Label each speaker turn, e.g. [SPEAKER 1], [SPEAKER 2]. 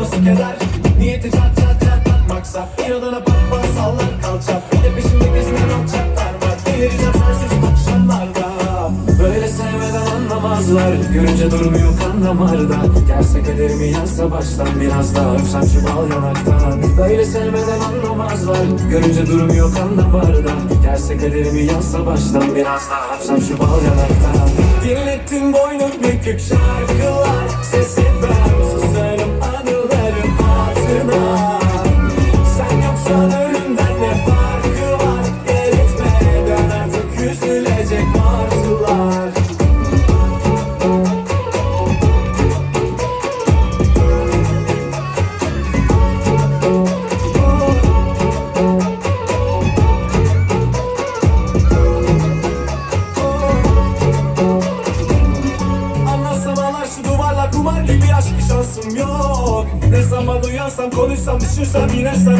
[SPEAKER 1] sonrası keder. Niyeti çat çat çat atmaksa İnadına pat sallar kalça. Bir de peşimde gezinen alçaklar var. Delireceğim sensiz akşamlarda Böyle sevmeden anlamazlar. Görünce durmuyor kan damarda. Gelse kaderimi yazsa baştan Biraz daha. Öpsem şu bal yanaktan. Böyle sevmeden anlamazlar. Görünce durmuyor kan damarda. Gelse kaderimi yazsa baştan Biraz daha. Öpsem şu bal yanaktan. Dinlettin boynum bükük şarkılar. Sesi ben duvarlar kumar gibi aşk bir şansım yok. Ne zaman uyansam konuşsam düşünsem yine sen